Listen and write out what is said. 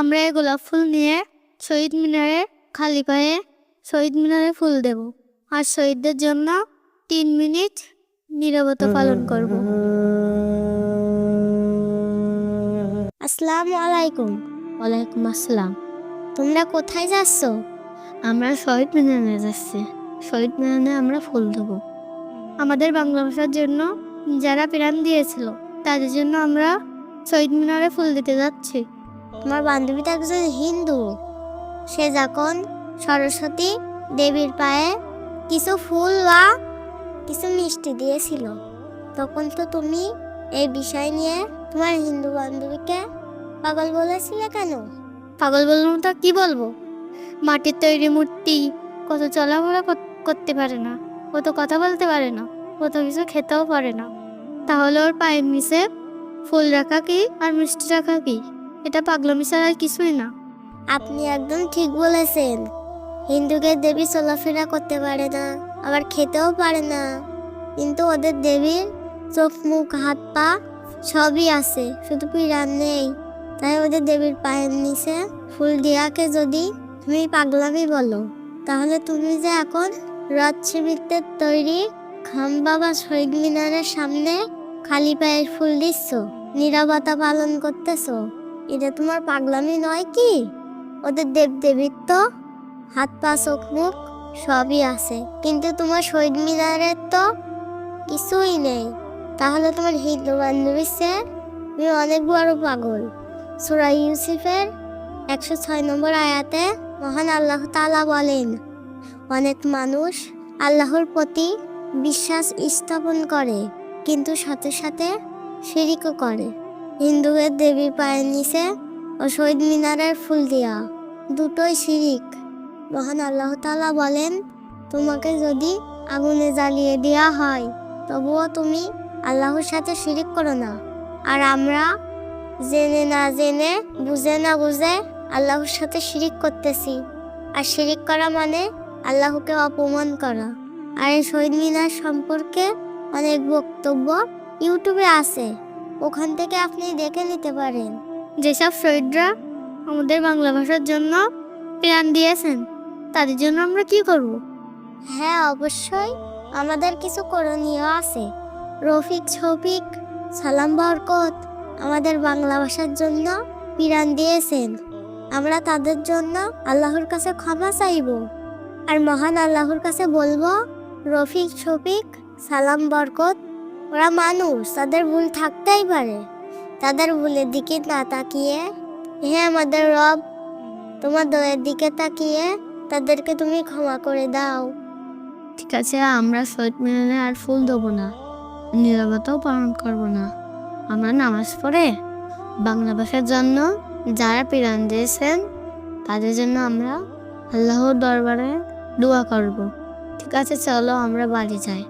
আমরা এই গোলাপ ফুল নিয়ে শহীদ মিনারে খালি পায়ে শহীদ মিনারে ফুল দেব। আর শহীদদের জন্য তিন মিনিট নীরবতা পালন করব। আসসালামু আলাইকুম। ওয়ালাইকুম আসসালাম। তোমরা কোথায় যাচ্ছ? আমরা শহীদ মিনারে যাচ্ছি। শহীদ মিনারে আমরা ফুল দেবো। আমাদের বাংলা ভাষার জন্য যারা প্রাণ দিয়েছিল তাদের জন্য আমরা শহীদ মিনারে ফুল দিতে যাচ্ছি। আমার বান্ধবীটা একজন হিন্দু। সে যখন সরস্বতী দেবীর পায়ে কিছু ফুল বা কিছু মিষ্টি দিয়েছিল, তখন তো তুমি এই বিষয় নিয়ে তোমার হিন্দু বান্ধবীকে পাগল বলেছিলে কেন? পাগল বললাম তো কি বলব? মাটির তৈরি মূর্তি কত চলাফেরা করতে পারে না, কত কথা বলতে পারে না, কত কিছু খেতেও পারে না। তাহলে ওর পায়ের নিচে ফুল রাখা কি আর মিষ্টি রাখা কি? এটা পাগলামি ছাড়া আর কিছুই না। আপনি একদম ঠিক বলেছেন। হিন্দুকে দেবী চলাফেরা করতে পারে না, আবার খেতেও পারে না। কিন্তু ওদের দেবীর চোখ, মুখ, হাত, পা সবই আছে, শুধু পিরান নেই। তাই ওদের দেবীর পায়ের নিচে ফুল দিয়াকে যদি তুমি পাগলামি বলো, তাহলে তুমি যে এখন রথ শিবিরদের তৈরি খাম্বা বা শহীদ মিনারের সামনে খালি পায়ের ফুল দিচ্ছ নিরাপত্তা পালন করতেছো। এটা তোমার পাগলামি নয় কি? ওদের দেব দেবীর তো হাত, পা, চোখ, মুখ সবই আছে। কিন্তু তোমার শহীদ মিনারের তো কিছুই নেই। তাহলে তোমার হিন্দু বান্ধবীর চেয়ে তুমি অনেক বড় পাগল। সুরা ইউসুফের একশো ছয় নম্বর আয়াতে মহান আল্লাহ তালা বলেন, অনেক মানুষ আল্লাহর প্রতি বিশ্বাস স্থাপন করে, কিন্তু সাথে সাথে শিরিকও করে। হিন্দুদের দেবী পায়ের নিচে ও শহীদ মিনারের ফুল দেওয়া দুটোই শিরিক। মহান আল্লাহ তালা বলেন, তোমাকে যদি আগুনে জ্বালিয়ে দেওয়া হয়, তবুও তুমি আল্লাহর সাথে শিরিক করো না। আর আমরা জেনে না জেনে, বুঝে না বুঝে আল্লাহর সাথে শিরিক করতেছি। আর শিরিক করা মানে আল্লাহকে অপমান করা। আর এই শহীদ মিনার সম্পর্কে অনেক বক্তব্য ইউটিউবে আছে। ওখান থেকে আপনি দেখে নিতে পারেন। যেসব শহীদরা আমাদের বাংলা ভাষার জন্য প্রাণ দিয়েছেন, তাদের জন্য আমরা কি করব? হ্যাঁ অবশ্যই। আমাদের কিছু করণীয় আছে। রফিক, শফিক, সালাম বরকত আমাদের বাংলা ভাষার জন্য প্রাণ দিয়েছেন। আমরা তাদের জন্য আল্লাহর কাছে ক্ষমা চাইব। আর মহান আল্লাহর কাছে বলব, রফিক, শফিক, সালাম বরকত ওরা মানুষ, তাদের ভুল থাকতেই পারে। তাদের ভুলের দিকে না তাকিয়ে, হে আমাদের রব, তোমার দয়ের দিকে তাকিয়ে তাদেরকে তুমি ক্ষমা করে দাও। ঠিক আছে, আমরা শহীদ মিনারে আর ফুল দেবো না। নিরবতাও পালন করব না। আমরা নামাজ পড়ে বাংলা ভাষার জন্য যারা প্রাণ দিয়েছেন, তাদের জন্য আমরা আল্লাহর দরবারে দোয়া করব। ঠিক আছে, চলো আমরা বাড়ি যাই।